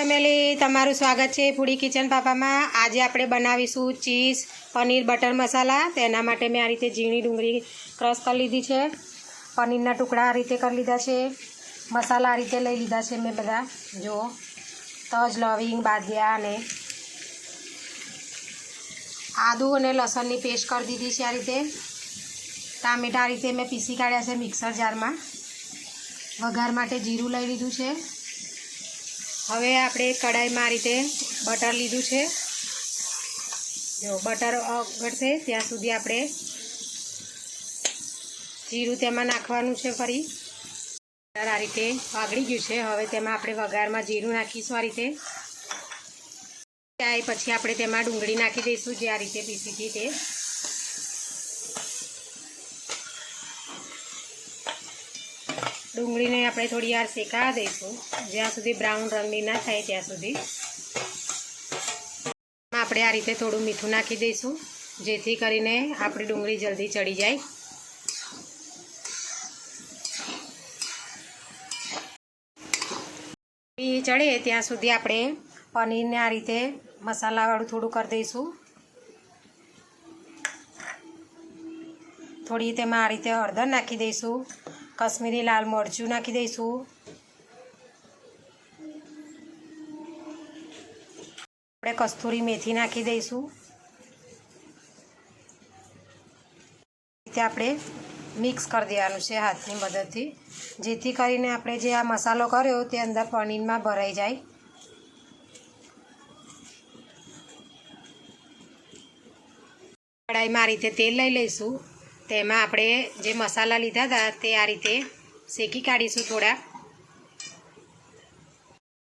Family, તમારું સ્વાગત છે ફૂડી કિચન પાપામાં. આજે આપણે બનાવીશું ચીઝ પનીર બટર મસાલા. તેના માટે મેં આ રીતે ઝીણી ડુંગળી ક્રશ કરી લીધી છે. પનીરના ટુકડા આ રીતે કરી લીધા છે. મસાલા આ રીતે લઈ લીધા છે મેં બધા. જો, તજ, લવિંગ બાદિયા અને આદુ અને લસણની પેસ્ટ કરી દીધી છે આ રીતે. ટામેટા આ રીતે મેં પીસી કાઢ્યા છે મિક્સર જારમાં. વઘાર માટે જીરું લઈ લીધું છે. હવે આપણે કઢાઈમાં આ રીતે બટર લીધું છે. જો બટર ઓગળશે, ત્યાં સુધી આપણે જીરું તેમાં નાખવાનું છે ફરી. બટર આ રીતે વાગળી ગયું છે. હવે તેમાં આપણે વઘારમાં જીરું નાખીશું આ રીતે. ત્યાર પછી આપણે તેમાં ડુંગળી નાખી દઈશું જે આ રીતે પીસી હતી તે ડુંગળીને આપણે થોડી વાર શેકાવા દઈશું. જ્યાં સુધી બ્રાઉન રંગની ના થાય ત્યાં સુધી. આપણે આ રીતે થોડું મીઠું નાખી દઈશું, જેથી કરીને આપણી ડુંગળી જલ્દી ચડી જાય. ચડે ત્યાં સુધી આપણે પનીરને આ રીતે મસાલાવાળું થોડું કરી દઈશું. થોડી તેમાં આ રીતે હળદર નાખી દઈશું. કશ્મીરી લાલ મરચું નાખી દઈશું. આપણે કસ્તુરી મેથી નાખી દઈશું. રીતે આપણે મિક્સ કરી દેવાનું છે હાથની મદદથી. જેથી કરીને આપણે જે આ મસાલો કર્યો તે અંદર પનીરમાં ભરાઈ જાય. કઢાઈમાં આ રીતે તેલ લઈ લઈશું. તેમાં આપણે જે મસાલા લીધા હતા તે આ રીતે શેકી કાઢીશું થોડા.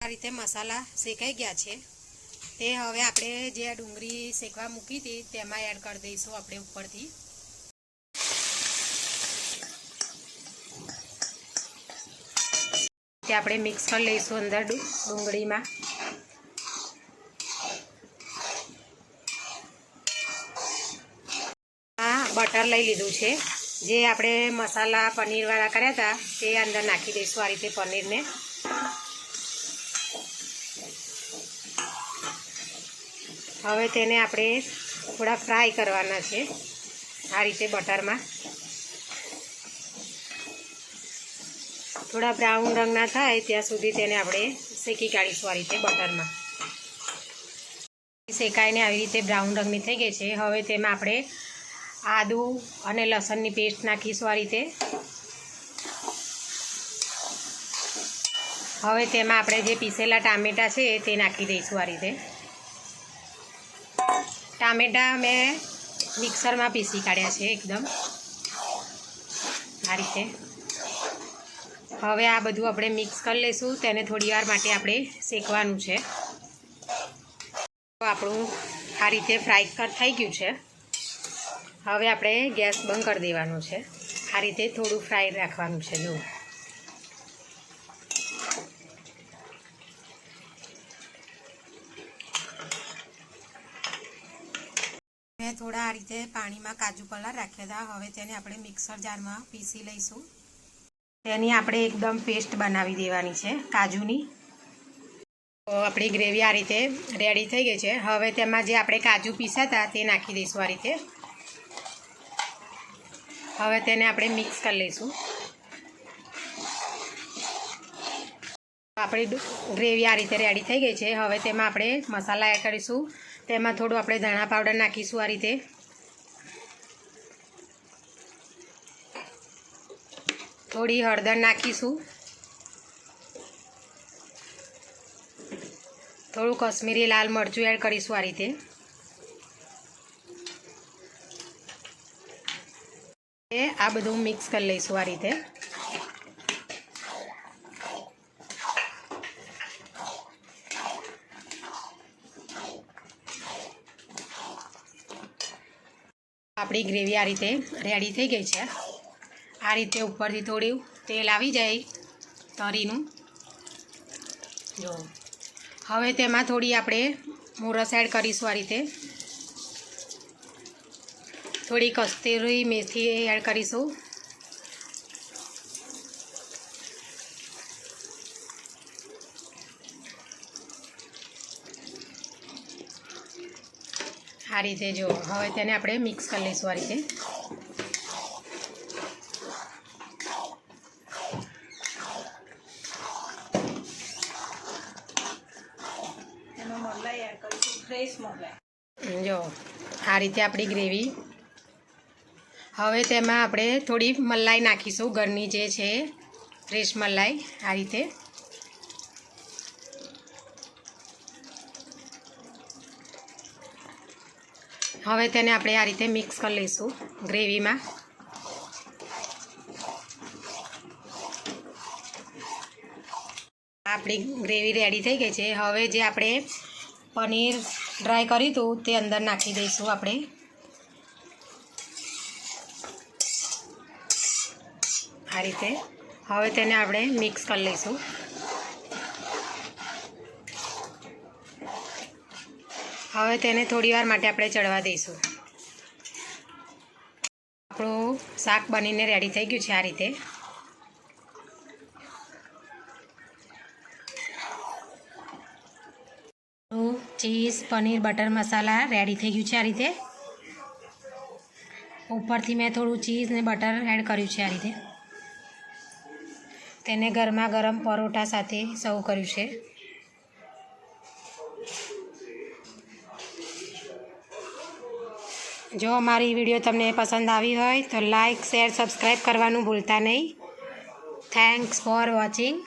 આ રીતે મસાલા શેકાઈ ગયા છે. તે હવે આપણે જે આ ડુંગળી શેકવા મૂકી હતી તેમાં એડ કરી દઈશું આપણે ઉપરથી. આપણે મિક્સ કરી લઈશું અંદર ડુંગળીમાં આ બટર લઈ લીધું છે. જે આપણે મસાલા પનીરવાળા કર્યા હતા, તે અંદર નાખી દઈશું આ રીતે પનીરને. હવે તેને આપણે થોડા ફ્રાય કરવાના છે, આ રીતે બટરમાં. થોડા બ્રાઉન રંગના થાય, ત્યાં સુધી તેને આપણે શેકી કાઢીશું આ રીતે બટરમાં. શેકાઈને આવી રીતે બ્રાઉન રંગની થઈ ગઈ છે. હવે તેમાં આપણે આદુ અને લસણની પેસ્ટ નાખીશું આ રીતે. હવે તેમાં આપણે જે પીસેલા ટામેટાં છે તે નાખી દઈશું આ રીતે. ટામેટાં મેં મિક્સરમાં પીસી કાઢ્યા છે એકદમ. આ રીતે. હવે આ બધું આપણે મિક્સ કરી લઈશું તેને થોડીવાર માટે આપણે શેકવાનું છે. આપણું આ રીતે ફ્રાય થઈ ગયું છે. હવે આપણે ગેસ બંધ કરી દેવાનો છે. આ રીતે થોડું ફ્રાય રાખવાનું છે જો મેં થોડા આ રીતે પાણીમાં કાજુ કલર રાખ્યા હતા. હવે તેને આપણે મિક્સર જારમાં પીસી લઈશું. તેની આપણે એકદમ પેસ્ટ બનાવી દેવાની છે, કાજુની. તો આપણી ગ્રેવી આ રીતે રેડી થઈ ગઈ છે. હવે તેમાં જે આપણે કાજુ પીસ્યા હતા તે નાખી દઈશું આ રીતે. હવે તેને આપણે મિક્સ કરી લઈશું. આપણી ગ્રેવી આ રીતે રેડી થઈ ગઈ છે. હવે તેમાં આપણે મસાલા એડ કરીશું. તેમાં થોડું આપણે ધાણા પાવડર નાખીશું આ રીતે. થોડી હળદર નાખીશું. થોડું કશ્મીરી લાલ મરચું એડ કરીશું આ રીતે. આ બધું મિક્સ કરી લઈશું આ રીતે. આપણી ગ્રેવી આ રીતે રેડી થઈ ગઈ છે. આ રીતે ઉપરથી થોડું તેલ આવી જાય તરીનું. જો. હવે તેમાં થોડી આપણે મોરસ એડ કરીશું આ રીતે. થોડી કસ્તુરી મેથી એડ કરીશું. આ રીતે જો હવે તેને આપણે મિક્સ કરી લઈશું આ રીતે. જો આ રીતે આપણી ગ્રેવી હવે તેમાં આપણે થોડી મલાઈ નાખીશું, ઘરની જે છે, ફ્રેશ મલાઈ, આ રીતે. હવે તેને આપણે આ રીતે મિક્સ કરી લઈશું ગ્રેવીમાં. આપણી ગ્રેવી રેડી થઈ ગઈ છે. હવે જે આપણે પનીર ડ્રાય કર્યું હતું, તે અંદર નાખી દઈશું આપણે. આ રીતે. હવે તેને આપણે મિક્સ કરી લઈશું. હવે તેને થોડી વાર માટે આપણે ચડવા દઈશું. આપણું શાક બનીને રેડી થઈ ગયું છે આ રીતે. Cheese, paneer, butter masala ready થઈ ગયું છે આ રીતે. ઉપરથી મેં થોડું ચીઝ ને બટર એડ કર્યું છે આ રીતે. તેને ગરમા ગરમ પરોઠા સાથે સર્વ કર્યું છે. જો અમારી વીડિયો તમને પસંદ આવી હોય તો લાઈક શેર સબસ્ક્રાઈબ કરવાનું ભૂલતા નહીં. Thanks for watching